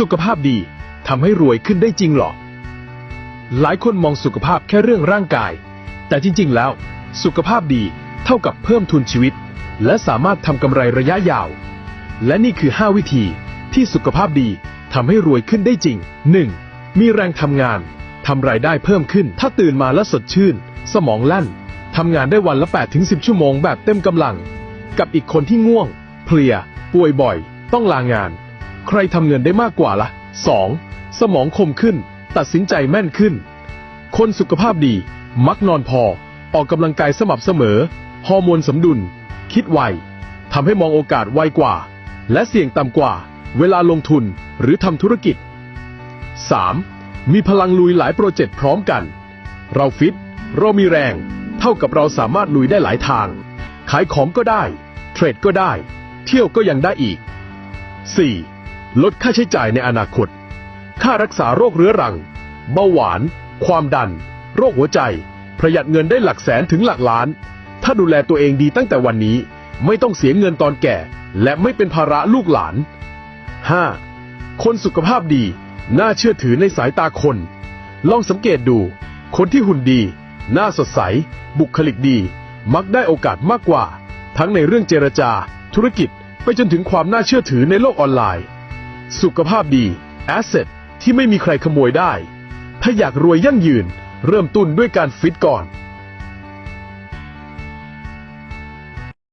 สุขภาพดีทำให้รวยขึ้นได้จริงหรอ หลายคนมองสุขภาพแค่เรื่องร่างกาย แต่จริง ๆ แล้ว สุขภาพดีเท่ากับเพิ่มทุนชีวิต และสามารถทำกำไรระยะยาว และนี่คือ 5 วิธีที่สุขภาพดีทำให้รวยขึ้นได้จริง 1. มีแรงทำงานทำรายได้เพิ่มขึ้น ถ้าตื่นมาแล้วสดชื่น สมองแล่นทำงานได้วันละ 8-10 ชั่วโมงแบบเต็มกำลัง กับอีกคนที่ง่วง เพลีย ป่วยบ่อย ต้องลางาน ใครทำเงินได้มากกว่าละ่ะ 2. สมองคมขึ้น ตัดสินใจแม่นขึ้น คนสุขภาพดี มักนอนพอ ออกกำลังกายสม่ำเสมอ ฮอร์โมนสมดุล คิดไวทำให้มองโอกาสไวกว่า และเสี่ยงต่ำกว่า เวลาลงทุนหรือทำธุรกิจ 3. มีพลังลุยหลายโปรเจกต์พร้อมกัน เราฟิต เรามีแรง เท่ากับเราสามารถลุยได้หลายทาง ขายของก็ได้ เทรดก็ได้ เที่ยวก็ยังได้อีก 4. ลดค่าใช้จ่ายในอนาคต ค่ารักษาโรคเรื้อรัง เบาหวาน ความดัน โรคหัวใจ ประหยัดเงินได้หลักแสนถึงหลักล้าน ถ้าดูแลตัวเองดีตั้งแต่วันนี้ ไม่ต้องเสียเงินตอนแก่ และไม่เป็นภาระลูกหลาน 5. คนสุขภาพดี น่าเชื่อถือในสายตาคน ลองสังเกตดู คนที่หุ่นดี หน้าสดใส บุคลิกดี มักได้โอกาสมากกว่า ทั้งในเรื่องเจรจา ธุรกิจ ไปจนถึงความน่าเชื่อถือในโลกออนไลน์ สุขภาพดีแอสเซทที่ไม่มีใครขโมยได้ ถ้าอยากรวยยั่งยืน เริ่มต้นด้วยการฟิตก่อน